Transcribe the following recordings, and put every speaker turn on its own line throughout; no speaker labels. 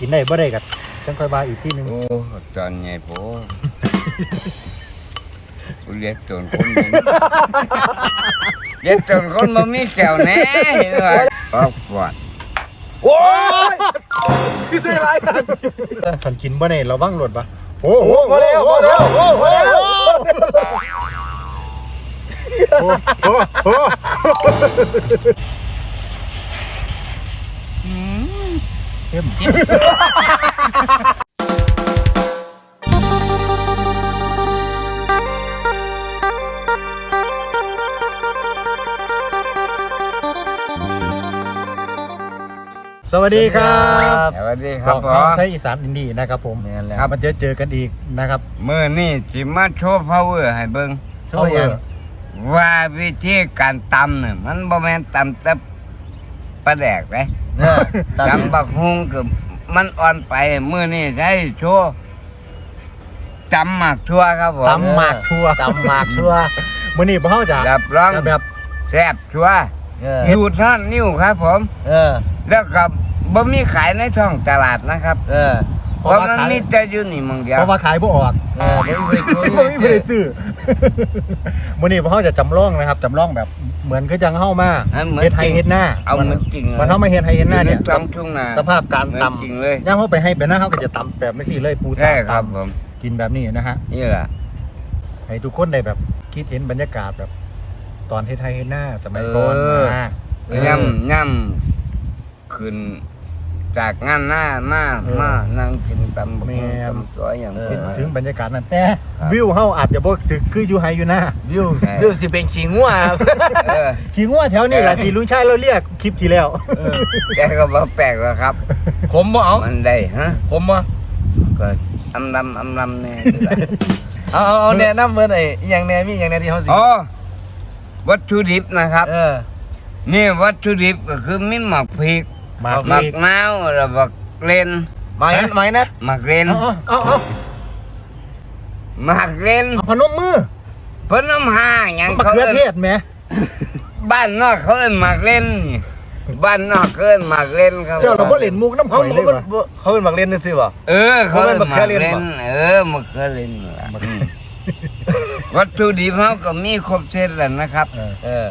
กินได้บ่ได้กันจังค่อยว่าอีกที่หนึง
โอ้ตอนไงโผกูเรียกจนคนนี้เรียกจนคนมันมีแก้วแน่เห็นไหมปอกปวด
โอ้ยคือสิไรกันคันกินบ่ได้ระวังรถปะโอ้โหมาแล้วมาแล้วโอ้โหมาแล้วโอ้โหโอ้โห เข้มสวัสดีครับ
สวัสดีครับผ
ขอ
ม
ไทยอีสานอินดี้นะครับผม
แม่นแล้ว
ครับมาเจอเจอกันอีกนะครับ
มื่อนี่จิมาโชว์พาวเวอร์ให้เบิ่ง
โชว์หยัง
ว่าวิธีการตำเนี่ยมันบ่แม่นตำแต่ ปลาแดกเลย
เออตาม
ตำบักฮุงคือมันอ่อนไปมื่อนี่ใช้โชว์จำหมักทั่วครับผม
ตำหมากทั่ว
ตำหมากทั่ว
มื้อนี้พ่อจะ
รับรอง
จะแบบ
แซ่บชัวร์
เออ
อยู่ท่อนนิ้วครับผม
เออ
แล้วก็บ่มีขายในท้องตลาดนะครับ
เออ
เพราะมันมีแต่อยู่นี่มึงเดียว
เพราะว่าขายบ่ออก
เออไม่เคยคุย
บ่มีผู้ใดซื้อมื้อนี้พ่อจะจำลองนะครับจำลองแบบ เหมือนคือจังเฮามา
อันเหมือน
เฮ็ดไห้เฮ็ดหน้า
เอาเหมือนจริงเลย
มันเฮามาเฮ็ดไห้เฮ็ดหน้าเนี่ย
ตำทุ่งนา
สภาพการ
เหมือน
ตำ
จริงเลย
ย่างเฮาไปให้ไปหน้าเฮาก็จะตำแบบไม่ที่เลยปู
ใช่
ตำ
ครับ
ตำ
ผม
กินแบบนี้นะฮะ
นี่แหละ
ให้ทุกคนได้แบบคิดเห็นบรรยากาศแบบ ตอนเฮ็ดไห้เฮ็ดหน้าสมัยก่อนนะ
ย่ำย่ำขึ้น จากงานหน้ามามานั่งกินตำบักหุ่งตำตัวอย่าง
คิด
นี้
ถึงบรรยากาศนั้นแต่วิวเฮาอาจจะบ่ถึงคืออยู่ไห้อยู่หน้า
วิววิวสิเป็นขิงงัวครับ
เออ
ขี่งัวแถวนี้แหละที่ลุงชายเราเรียกคลิปที่แล้ว
แกก็บ่แปลกแล้วครับ
ผมบ่เอา
มันได้ฮะ
ผมบ่
ก็อำลำอำลำเนี่ย
เอาเอาเอาแนะนำเมื่อไหร่อหย่างแน่มีอหย่างแน่ที่เขาสิ
อ๋อวัตถุดิบนะครับ
เออ
นี่วัตถุดิบก็คือมีหมักพริก
หมาก
หมัก
พริก
นาวแล้วบักเลน
มาอีกมาอีกนะ
หมักเลน
เอาเอาเอา
หมักเลน
เอาพนมมือ
เพนน้ำหาหยัง
มะ
เขา
เขือ
เอิ้น
เทศแหม
บ้านนอกเขาเอิ้นหมักเลนนี่บ้านนอกเขาเอิ้นหมักเลนครับ
เจ้าเราบ่เล่นมุกน้ำ
เขา
ข่อยเลย
เขา
ว่ะ
เขาเป็นหมักเล่นซื่อๆบ่
เออเขาเอิ้นห
เขา
มั
เอิ้
ก
นมะเขือ
เล
เล่น
น
บ่
เออหมักเขือเลนนั่นล่ะอืมวัตถุดิบเขาก็มีครบเซตแล้วนะครับ
เออ
เออ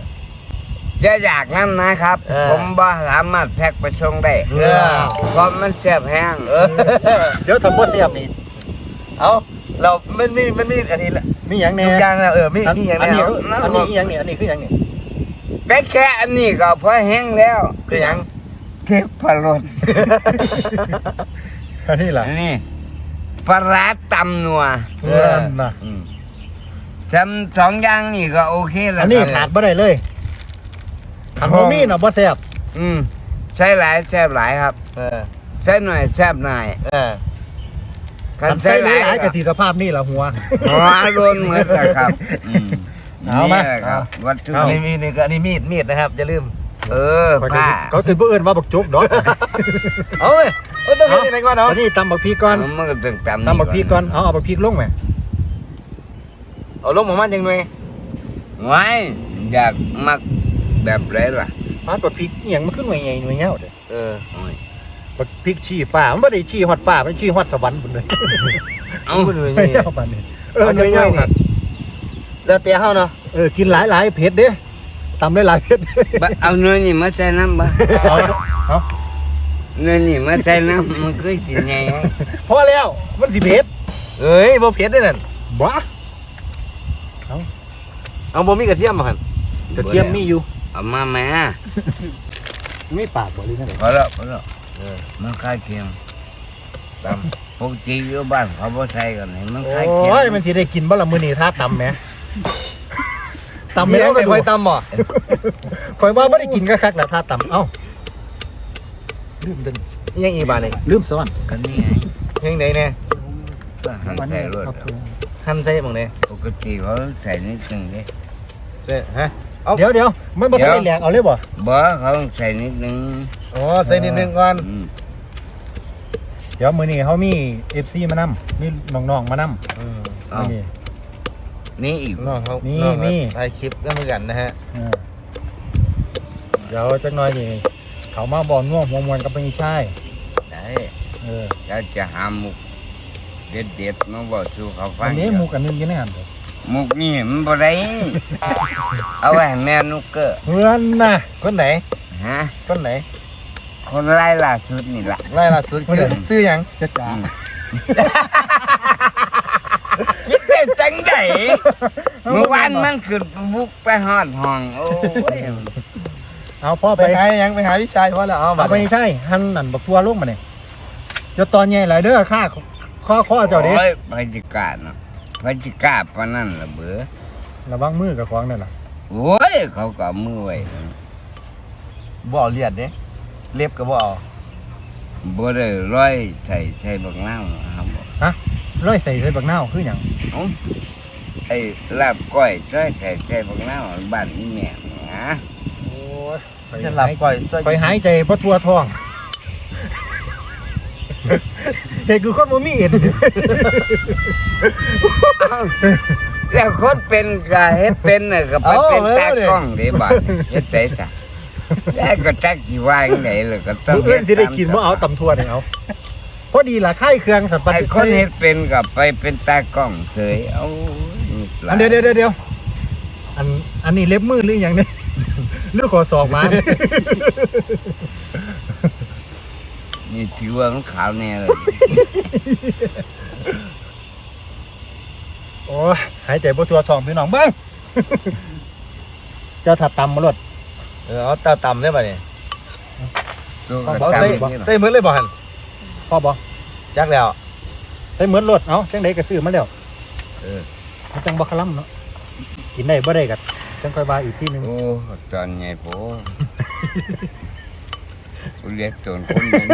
อย่าอยากนั่นนะครับ
เออ
ผมบ่สามารถแพ็คไปชงได้
เออ
เพราะมันแซ่บแห้ง
เออ
เดี๋ยวทำบ่เสียบนี่
เอาเรามันมีมันมีอันนี้ละ
มีหยังแหน่
ทุกอย่างแล้วเออมีมีอย่าง
อัน
แน่
นี้
เอา
อันนี้อีหยังนี่อันนี้คือหยังนี่
แต่แค่อันนี้ก็พอแห้งแล้ว
คือหยัง
เทพพรส
อันนี้ล่ะ
อันนี้ปลาร้าตำนัว
เออน่ะ
อืมทำสองอย่างนี่ก็โอเคแล้ว
อันนี้
ครับ
ขาดบ่ได้เลย ขันบ่มีน่ะบ่แซ่บ
อืมใช้หลายแซ่บหลายครับ
เออ
ใช้หน่อยแซ่บหน่อย
เออ
คัน
ขัน
ใช้
ใส่
ห
ห
ลาย
ลายๆ
ก็
ก็สิสภาพนี่ล่ะหัว
หัวโดนเหมือนกันครับอืม
เอามา
นี่แหละครับวัตถุ
อัน
ดิ
นี้
บ
มีนี่ก็อันนี้มีดมีดนะครับอย่าลืม
เออ
เขา
ผ้า
เขาตื่นเพื่อเอินว่าบักจุกดอก
เอาเว้ยเอาต้องเป็นยังไงก่อนเนาะ
วันนี้ตำบักพริกก่อน
มันก็ต้องตำ
ตำบักพริกก่อนเอาเอาบักพริกลงไหม
เอาลงหมอมันยังไง
ไว้อยากมัก แบบไรล่ะ
ปาดบักพริกอหย่างมันขึ้นหน่วยใหญ่หน่วยเงี้ยวเด้อ
เออ
โอ้ย
บักพริกชี้ฟ้ามันไม่ได้ชี้ฮอดฟ้ามันชี้ฮอดสวรรค์พุ่นเลย
เอา
พูดเลย
ไม่
นี่
เอาปานนี้เออหน่วยเงี้ยวครับ
แล้วเตี้ยเฮาเนาะ
เออกินหลายหลายๆเผ็ดเด้ตำได้หลายๆเผ็ด
บะเอาเนื้อนี่มาใส่น้ำบะ
เอาเอา
เนื้อนี่มาใส่น้ำมันคือสิไง
พอแล้วมันสิเผ็ด
เอ้ยบ่เผ็ดเด้อนั่น
บ้า
เอาบ่มีกระเทียมบ่หั่น
กระเทียมมีอยู่
เอามาแม่
มีปากบ่หรือไง
พอแล้วพอแล้วเออมันคล้ายเคียงตำปกติอยู่บ้านเขาบ่ใส่กันนี่มันคล้ายเคียง
โอ้ยมันสิได้กินบ่ละมื้อนี้ถ้าตำแหมตำ
มี
ไม่
แล้
ได้
ว
ก็
ไป
ดู
ค่อยตำบ่
ข่อยว่าบ่ได้กินก็คักแล้วถ้าตำเอ้าลืมจน
ยังอีกบาดนี่
ลืมซ่อน
กันนี่ไง
ยังไดแน่
ก็หันใส่รถ
เอาเถอะ
หั่นใส่หม่องใด
ปกติเขาใส่นิดนึงเด้
เส่ฮะ
เดี๋ยวเดี๋ยวมันบ่ทันได้แหลกเอาเลยบ่
บ่เขาใส่นิดนึง
อ๋อใส่นิดนึงก่อน
อืม
เดี๋ยวมื้อนี้เขามี FC มานํมีน้องๆมานํ
อืม
เอา
นี่
นี่อีก
น้องเขา
นี่
องเขา
นี่
ถ่ายคลิปก็เหมือนกันนะฮะ
เออเดี๋ยวจักหน่อยนี่เขามาบ่อน่วงหัวมวนกับพี่ชาย
ได้
เออเออ
แล้วจะหามุกเด็ดเด็ดๆมาบอกสู่เขาฟั
อั
ง
นนี้หมูกันนึงอยังไงหัน
มุกนี่มันบ่ได้ เอาไว้ให้แม่นุกเกอร์
เพื่อนน่ะ
คนไหน
ฮะ
คนไหน
คนไล่ล่าสุดนี่ล่ะ
ไล่ล่าสุดคือซื้อหยัง
จะจ๋า
คิดเป็นจังไดเมื่อวานมันขึ้นบุกไปฮอดห้องโอ้ย
เอาพ่อ
ไป
ไป
หาหยังไปหาพี่ชายพ่อแล้วเอาบั
เอา
ด
ไปใช่หันนั่นบักทัวลูกมาเนี่ยจะตอนใหญ่หลายเด้อค่าข้อข้อเจ้าเด้
โอ้ยพจิกาเนาะ พจิกาปานนั้นล่ะเบ้อ
ระวังมือกับของนั่นล่ะ
โอ้ยเขาก็เอามือไว้นั่น
บ่เอาเลียดเด้เล็บก็บ่เอา
บ่ได้ร้อยใส่ใส่บักนาวนะครับบอก
ร้อยใส่ใส่บักนาวคือหยัง
เอ้าไอ้ลาบก้อยร้อยใส่ใส่บักนาวบ้านนี่แม่นะ
โอ้ย
จะหลับก่อยซะ
ไปหายใจเพราะทัวท้อง เด็กคือคนบ่มีเอ็น
เอ้าแล้วคนเป็นก็เฮ็ดเป็นน่ะก็ไปเป็นตากล้องเด้บัดเฮ็ดได้ซะแล้วก็จักสิว่าจังได๋ล่ะก็ต้อง
มื้ออื่นสิได้กินบ่เอาตำทัวเนี่ยเอาพอดีล่ะค่ายเครื่องสัตว์ป
ไอ้
ฏิ
คนเฮ็ดเป็นก็ไปเป็นตากล้องเฉยเอา
อันเดี๋ยวเดี๋ยวเดี๋ยวเดี๋ยวอันอันนี้เล็บมือหรือหยังเนี่ยหรือขอสอบมา
นี่ถือว่ามันขาวแน่เลย
โอ้ยหายใจบ่ทัวท้องพี่น้องเบิ่งเจ้าถัดตำมาลด
เออเอาตาต่ำได้ป่ะเนี่ย
ตัว
เอา
ก็
เอา
จำ
ใส่
นี่ล่ะ
ใส่มือเลยบ่หัน
พ่อบ่
จักแล้ว
ใส่เหมือนรถเอ้าจังไดก็ซื้อมาแล้ว
เออ
มันจังบ่คลำเนาะกินได้บ่ได้ก็จังค่อยว่าอีกทีหนึง
โอ้ตอนใหญ่โพ กูเรียกจนคนหนึ่ง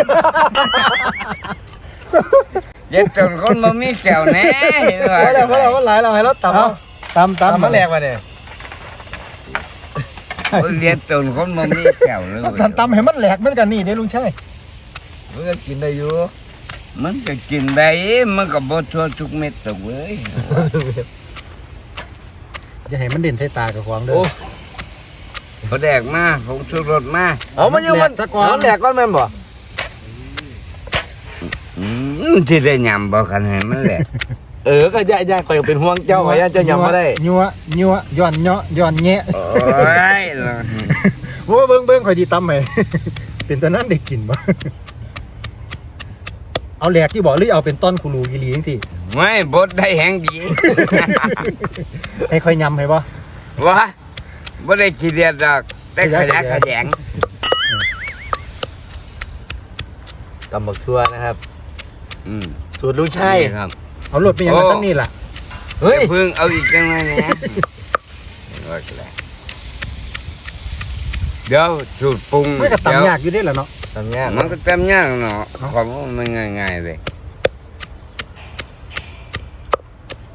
เรียกจนคนมามีแก้วแน่เห็น
พอแล้วพอแล้วมันหลายแล้วให้เราต่ำ
เอา
เอา
ตำตำ
ต่ำมาแลกมาเนี่ย
กูเรียกจนคนมามีแก้วเลย
ตำตำให้มันแหลกเหมือนกันนี่เด้ลุงชัย
มันก็กินได้อยู่
มันก็กินได้มันก็บ่ทั่วทุกเม็ดตกเว้ย
อย่าให้มันเด่นใส่ตากับของเด้
โอ้
อ
เขาแดกมาผมชุรถมา
เอามันยังมัน
แหลกซะก่อน
มันแหลกก่อนแม่นบ่
อืมที่ได้ยำบ่กันให้มันแหละ
เออก็ย่าย่าข่อยก็เป็นห่วงเจ้าข่อยย่าเจ้ายังบ่ได้
ยัวยัวย้อนเนาะย้อนแงะ
โอ้ยล่ะ
โอ้เบิ่งเบิ่งข่อยสิตำให้เป็นตอนนั้นได้กินบ่เอาแหลกที่บอกหรือเอาเป็นต้นคูรูกิลีจังซี่
ไม่บดได้แหงดี
ให้ค่อยยำให้บ่
วะ บ่ได้ขี้เดียดดอกได้ขยักขยง
ตำบักทั่วนะครับ
อืม
สูตรลุงชัย
นี่ครับ
เอารถไปยังไง
โอ้
ตั้งนี่ล่ะ
เฮ้ย
เพิ่งเอาอีกจังเลยนะว่าแหละเดี๋ยวสูตรปรุง
ไม่ก็
เดี๋วย
ตำากอยู่เด้ล่ะเนาะ
ทำยาก
มันก็จำยากเนาะของมันง่ายๆเลย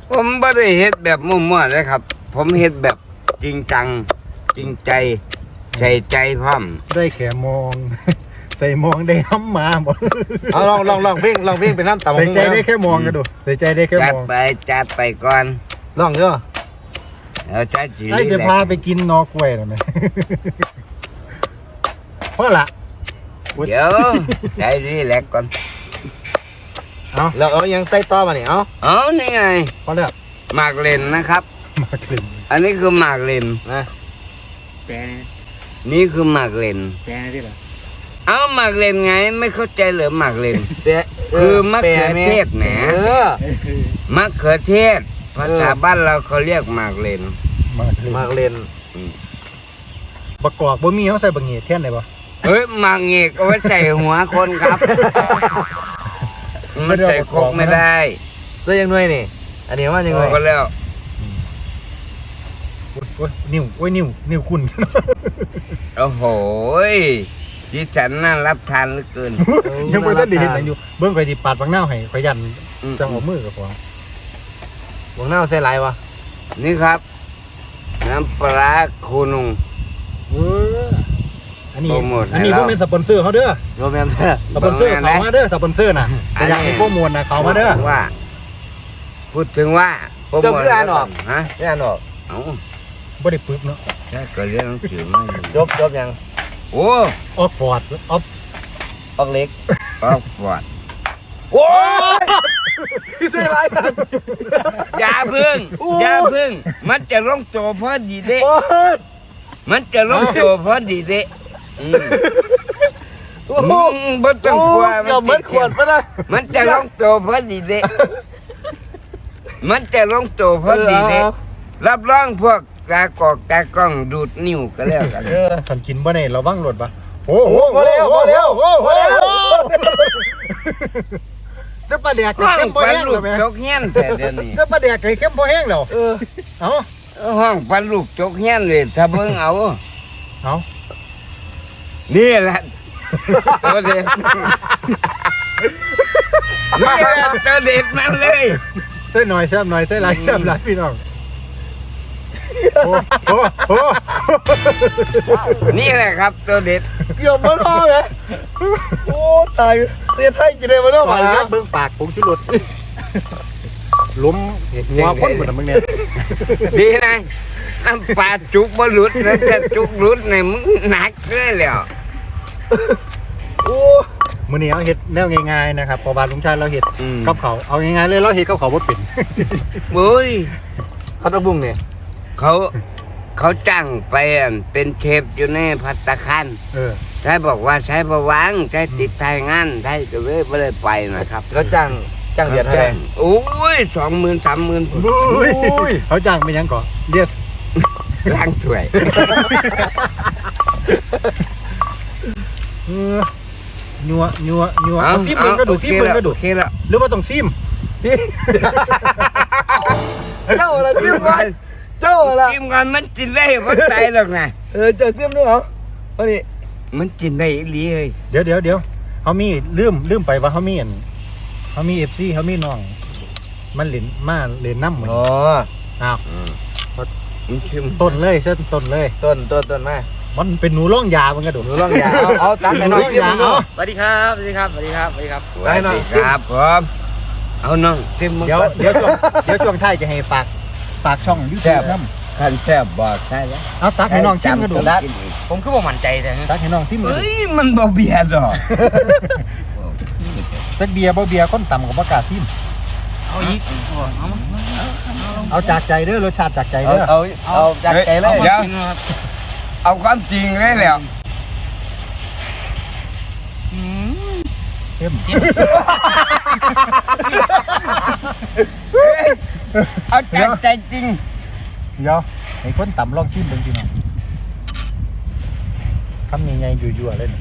ผมไม่ได้เฮ็ดแบบมั่วๆเลยครับ ผมเฮ็ดแบบ จริงจัง จริงใจใส่ใจพร้อม
ได้แค่มอง ใส่มองได้ห้ำมาบ่
เอาลองลองลองเพลงลองเพลงเป็นน้ำตำบัก
ใส่
หุ่ง
ใจได้แค่มองกันดูใส่ใจได้แค่
จัด
มอง
ไปจัดไปก่อน
ลองเด้อ
แล้วจัดจี
ไอ้จะพาไปกินนอกล้วยน่ะแม่เพราะล่ะ
เดี๋ยวใจรีแลกซ์ก่อน
แล้วเอายังใส่ต่อมาเนี่ยเอา
อ๋อนี่ไง
เพราะแล้ว
หมากเลนนะครับ
มาขึ้น
อันนี้คือหมากเลน
นะ
นี่คือหมากเลน
แซ่ที่ล่ะ
เอ้าหมากเลนไงไม่เข้าใจเหรอหมากเลน
แต่
คือมะเขือเทศแหม
เออ
มะเขือเทศภาษาบ้านเราเขาเรียกหมากเลน
มาขึ้น
มากเล่น
ประกอบบ่มีเขาใส่บังเงียแท่นได้บ่
เฮ้ยหมากเงกเอาไว้ใส่หัวคนครับมันใส่ครกไม่ได้
แล้วยังหน่วยนี่ อันนี้ว่ายังหน่วย
ก็แล้ว
โอ้ยโอ้ยนิ้วโอ้ยนิ้วนิ้วคุณ
โอ้โหยดิฉันน่ารับทานเหลือเกิน
ยังบ่ทันได้เห็นหยังอยู่เบิ่งข่อยสิปาดบังนาวให้ข่อยยัน
อืม
จังเอามือกับของ
วงหน้าใส่หลายวะ
นี่ครับ น้ำปลาร้าคูนุง
เอออันนี้
โปรโมทให้
อันนี้
เรา
บ่แม่นสปอนเซอร์เขาเด้อ
โรแมนเด้อ
สปอนเซอร์
บ่แม่น
เขามาเด้อสปอนเซอร์น่ะแต่อยากให้โปรโมทน่ะเขามาเด้อ
ว่า พูดถึงว่าโปรโมทฮะ
ไม่อ่านออก
เอ้า
บ่ได้ปึบเนาะ
แค่ก็เรียนหนังสือมา
จบจบยัง
โอ้
ออกฟอร์ดออฟ
ออกเล็ก
ออกฟอด
โอ้ยพี่เสียไรกัน
อย่าพึ่งอย่าพึ่ง มันจะลงโจพอดีเด้
โอ้ย
มันจะลงโจพอดีเด้อืม
โอ้โห
มึงบ่ต้องกลัว
เกือบเหมือนขวดปะนะ
มันจะลงโจพอดีเด้มันจะลงโจพอดีเด้รับรองพวก ตากอกตากล้องดูดนิ้วก็แล้วกัน
เออ
ขันกินบ่ได้เราบ้างรถปะโอ้โห
พอแล้วพอแล้ว
โอ้โห
พอแล้ว
จะปลาแดก
ห้อง
เข้มบ่
ปัน
แห้ง
ลู
แล้วแม่
กจกเฮียนแต่เดี๋ยวนี้
จะปลาแดกไก่เข้มบ่แห้งแล้ว
เออ
เอ้า
ห้องปันลูกจกเฮียนเลยถ้าเบิ่งเอา
เอ้า
นี่แหละตัวเด็ดนี่แหละตัวเด็ดมันเลย
เส้นหน่อยแซ่บหน่อยเส้นหลายแซ่บหลายพี่น้องโอ้โหโอ้โห
นี่แหละครับตัวเด็ด
เกือบเหมือนพ่อเลยโอ้ตายเรียนไทยกินได้มาแล้ว
ป
ผ่าน
ลา
ครับ
เบิ่งปากผมชิรถล้มหัวคนหมดแล้วมึงเนี่ย
ดีนะอันปลาจุกบ่หลุดแล้วจะจุกหลุดในมึงหนักเลยแล้ว
โอ้
มื้อนี้เอาเฮ็ดแนวง่ายๆนะครับเพอบาลุงชายเราเฮ็ด
อืม
กับเขาวเอาง่ายๆเลยเราเฮ็ดกับเขาวบ่เป็น
โอ้ย
พัตตะบุ้งเนี่ย
เขาเขาจ้างไปอันเป็นเชฟอยู่ในพัตตาคาร
เออ
ใช้บอกว่าใช้ประวังใช้ติดทายงานใช้ก็เลยไม่ได้ไปนะครับ
แล้วจ้างจ้างเดือนเท่าไหร่
โอ้ยสองหมื่นสามหมื่น
อุ้ยเขาจ้างเป็นหยังก่อนเรียก
ล้างถ้วย
เออนัวนัวนัวเอาซิมเบิ่งก็ดูซิมเบิ่งก็ดู
โอเคแล้ว
หรือว่าต้องซิม
เจ้าอะไรซิมก่อน เจ้าอะไร
กินกันมันกินได้ไม่ใจหรอกนะ
เออเจ้าซิมด้วยเหรอวันนี้
มันกินได้อีหลีเลย
เดี๋ยวเดี๋ยวเดี๋ยวเขามีลืมลืมไปว่าเขามีอันเขามีเอฟซีเขามีน้อง มันเหรียญมาเหรียญน้ำเหมือน
อ๋อ
อ้าว
มันชิม
ต้นเลยเส้นต้นเลย
ต้นต้นต้นมา
มันเป็นหนูร่องยามันกระโดด
หนูลองอย่าเอาเอาตักให้น้องซิมดู
เอา
สวัสดีครับสวัสดีครับสวัสดีครับสวัสดีครับ
สวัสดีครับผมเอาน้องชิมมึง
เดี๋ยว
ก่อน
เดี๋ยวช่วงเดี๋ยวช่วงท้ายจะให้ฝาก ฝากช่องยู
แซ่
ทูบบน้
ขันแซ่บบอกใช่แล้วำ
เอาตักให้น้องชิมกระโดด
กินอีก
ผมคือบ่มั่นใจแต่
ตักให้น้องชิมกระโด
เฮ้
ด
ยมันบ่เบียดหรอก
สักเบียร์บ่เบียร์คนต่ำกับประกล้าศชิม
เอาอีกเอามา
เอาจากใจเด้อรสชาติจากใจ
เอา
เด้อ
เอาเอาจากใจเลย
เดี๋ยวเอาความจริงเลยแล้ว
เข้ม
เฮ้ยเอาจากใจจริง
เดี๋ยวให้คนต่ำลองชิมเบิ่งพี่น้องคำใหญ่ๆยั่วๆเลยนี่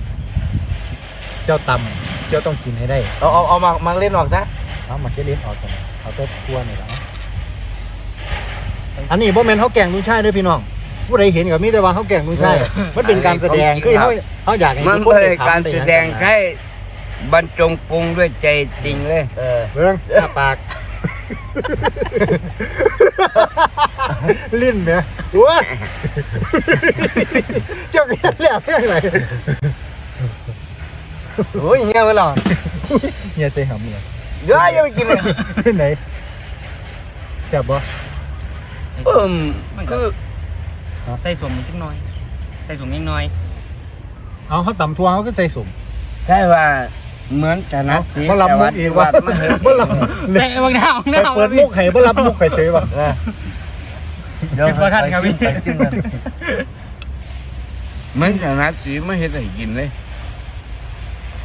เจ้าต่ำเจ้าต้องกินให้ได้
เอาเอาเอามามาเล่นออกซะ
เอามาเจะเลี้ยงออกกันเอาตัวตัวนี่แหละอันนี้บ่แม่นเขาแกล้งลุงชายเด้อพี่น้อง ผู้ใดเห็นก็มีแต่ว่าเขาแกล้งลุงชายมันเป็นการแสดงคือเขาเขาอยากให้
มัน
ทุกค
เป็น
ได้ทำ
การแสดงใช้บรรจงปรุงด้วยใจจริงเลย
เออ
เบิ่งหน้าปาก ลิ้นเนี่ยว้าเจ้าเรียนแล้วเรื่องอะไร
โอ้ยเงี้ยมาหรอ
เฮียใจหำเนี่ย
เดี๋ยวอย่าไปกินเลย
ไหนจับบ่
เอิ่ม
คือใส่สวมนิดหน่อย ใส่สวมนิดหน่อย
เอาเขาตำทัวเขาก็ใส่สุ่ม
ใช่ว่า เหมือนจะนะ
บ่รับมุกอีกว่า
ไม่เห็น
บ่รับ
แต่บางหน้าบางห
ไป
น้า
เปิดมุกให้บ่รับมุกให้เฉยบ่
เดี๋ยว
เป็นประธานครับพี่
ไปซิมกัน
เหมือนจะนะสีไม่เห็นได้กินเลย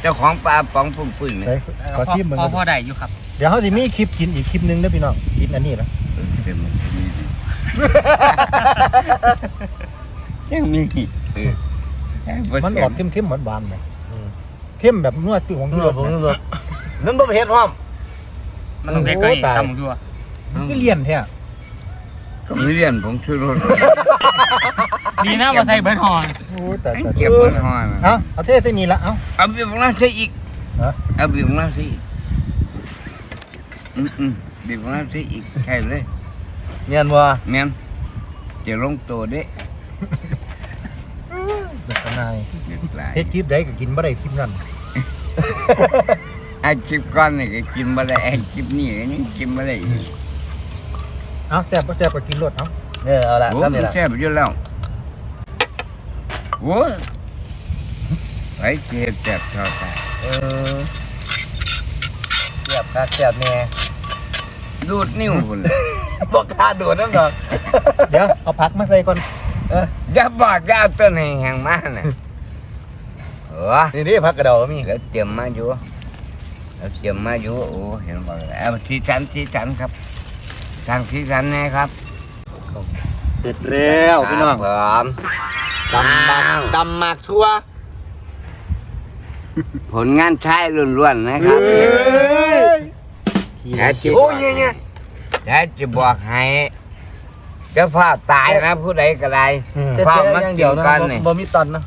เจ้าของปลาป๋องปุ่นๆ
ไหน
เนี่ย
ขอชิมมึง
พอพอได้อยู่ครับ
เดี๋ยวเขาจะมีคลิปกินอีกคลิปหนึงนะพี่น้องกินอันนี้นะ
เต็มที่ดียังมีอีกเออ
มันออกเข้มๆหวานๆไหม เข้มแบบนวดของ
นู่
ที่
น
ร
ร
ถ
ถผม
ไหม
นู่นรถนั่นบ่เฮ็ดพร้อม
มันต้องใส่ไก่ตำด้วย
คือเลี่ยนแท้
ก็ไม่เรียนผมช่วยรถ
ดีนะว่าใส่เบิร์ดฮอน
โอ้แต่แต่
เก็บเงินห้อยมา
เอาเอาเทใส่นี่ละเอา
เอาบีบของเราใส่อีก
ฮะ
เอาบีบของเราใส่อีกอืมอืมบีบของเราใส่อีกใช่เลย
เงียนบ่
แม่นจะลงตัวเด้
แบบนาย
เด็ดหลาย
เฮ็ดคลิปได้ก็กินบ่ได้คลิปนั้น
ไอ้คลิปก้อนนี่ก็กินมาได้ไอ้คลิปนี้ก็ยังกินมาได้อีก
เอาแซ่บบ่แซ่บก็กินรสเอา
เออเอาละ
โอ้
ซ้ำนี่
มัน
ละ
แซ่บอยู่แล้วโอ้ยไอ้เจ็บแซ่บชอบตาย
เออสียบครับเสียบแน่
ดูดนิ้วพุ่น
บอกกล้าโดดน้ำดอก
เดี๋ยวเอาผักมาใส่ก่อน
อย่าบอกอย่าเอาต้นแห้งๆมาน่ะเออ
นี่นี่พักกระเดามี
แล้วเตรียมมาอยู่แล้วเตรียมมาอยู่โอ้เห็นบ่แล้วที่สันที่สันครับทางที่สันนะครับ
เสร็จแล้วพี่น้อง
ครับผม
ตำบัก
อ้าว
ตำหมักทั่ว
ผลงานชายล้วนๆนะครับ
ขี้
แล้จิ
โอ้ยเนี่ยเนี่ย
แล้วจะบอกให้เจ้าภาพตายนะผู้ใดก็ได้
อืม
จะ
ภาพ
เสีย
มา
อย่าง
กิ
เดียวนนะ
กันนี่
บ่มีตันนะ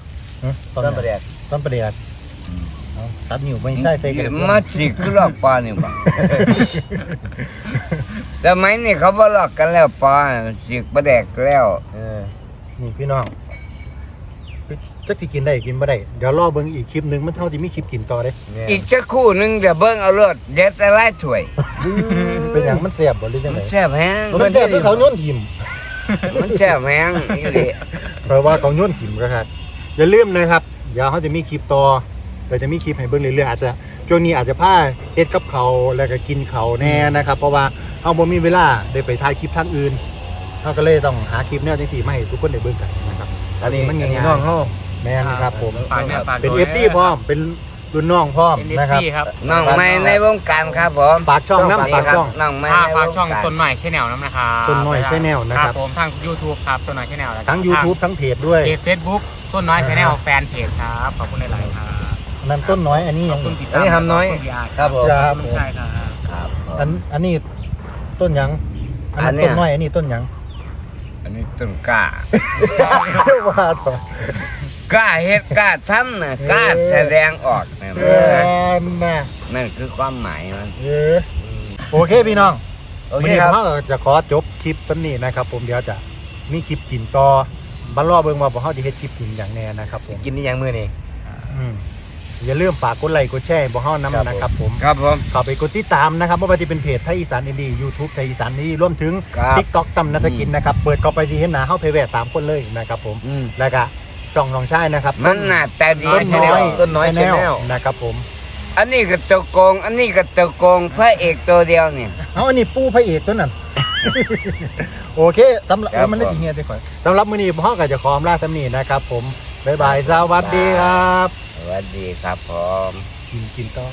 ต้น
ตันประ
ประเดี๋ยว
แดก
ต้นประเดี๋ยวเอาตัดนิ้วไม่ใช่ใส่กระเทียม
มาสิคือหลอกปอนี่บ่สมัยนี้เขาบ่หลอกกันแล้วปอสิกประแดกแล้ว
เออ
นี่พี่น้องจักสิกินได้กินบ่ได้ เดี๋ยวรอเบิ่งอีกคลิปหนึงมันเท่าที่มีคลิปกินต่อเด้
เนี่ย
อีกสักครู่หนึงเดี๋ยวเบิ่งเอาเลือดเด็ดอะไรถ้วย
เป็นหยังมันแซ่บบ่หรือจัง
มั
ได
นแซ่บแฮง
มันแซ่บที่เขาโยนหิม
มันแซ่บแฮงอีหลี
เพราะว่าเขาโยนหิมก็ครับอย่าลืมนะครับ เดี๋ยวเขาจะมีคลิปต่อเดี๋ยวจะมีคลิปให้เบิ่งเรื่อยๆอาจจะช่วงนี้อาจจะพาเฮ็ดกับเขาวแล้วก็กินเขาวแน่นะครับ เพราะว่าเอาบ่มีเวลาได้ไปถ่ายคลิปทางอื่นเขาก็เลยต้องหาคลิปแนวจังซี่มาให้ทุกคนได้เบิ่งกันนะครับ
อันนี้
มัน
อันนี้
ง่าย
น้องเฮา
ๆแม่นครับผม
ฝากเนี่ยฝาก
เป็น
ด้วย
FC พร้อมเป็น รุ่นน้องพร้อม
เป็นเอฟ
นะครับ
ซีครับ
น้องใหม่ในวงการครับผม
ฝากช่องน้ำฝาก
ครับ
ช่อง
น้องใหม่
อ่า
ในว
ฝาก
ง
ช่อง
การ
ต้นใหม่ชแนลน้ำนะครับ
ต้นน้อย Channel นะครับ
ผมทาง YouTube ครับต้นน้อยชแนล
ทั้ง YouTube ทั้งเพจด้วย
เพจ Facebook ต้นน้อยชแนลแฟนเพจครับขอบคุณหลายๆครับ
อันนั้นต้นน้อยอันนี้
ข
ยั
อบ
ง
คุณติด
อัน
ตาม
นี้ทำน้อย
ขบคุณยาย
ครับผม
ครับ
ขอบคุณชายครับ
ครับ
อันอันนี้ต้นหยังอัน
อั
นั้นน
เนี้ย
ต้นน้อยอันนี้ต้นหยัง
อันนี้ต้นกล้า
ว่าต่อ ก
ล้าเฮ็ดกล้าทำนะกล้าแสดงออกนะ
เออน่ะ
นั่นคือความหมายมัน
เออโอเคพี่น้อง
โอ
วัน
เค
นี้
ครับ
เราจะขอจบคลิปต้นนี้นะครับ ผมเดี๋ยวจะมีคลิปกินต่อบันรอเบิ่งว่าพวกเขาจะเฮ็ดคลิปกินอย่างแน่นะครับผม
กินนี่ยังมื้อนี่
อืมอย่าลืมฝากกดไลค์กดแชร์พวกเขานำนะครับผม
ครับผม
เข้าไปกดติดตามนะครับไม่ว่าจะเป็นเพจไทยอีสานอินดี้ยูทูบไทยอีสานนี่รวมถึง
ครับ
ทิกต็อกตำนัทกินนะครับเปิดเข้าไปที่เห็นหน้าเข้าเพจแวะสามคนเลยนะครับผม
อืม
แล้วก็ ช่องน้องชายนะครับ
มันหน้าตาดี
ต้นน้อย
ต้นน้อย
Channel
Channel
นะครับผม
อันนี้ก็ตัวโกง อันนี้ก็ตัวโกงพระเอกตัวเดียวเนี่ย
เอาอันนี้ปูพระเอกตัวนั้น โอเคสำหรับ
ครับ
มันได้
ผม
ทีเฮียได้ก่อนสำหรับมื้อนี้พ่อก็จะขออำลาสำนีนะครับ ผมบ๊ายบายสวัสดีครับ
สวัสดีครับผม
กินกินต่อ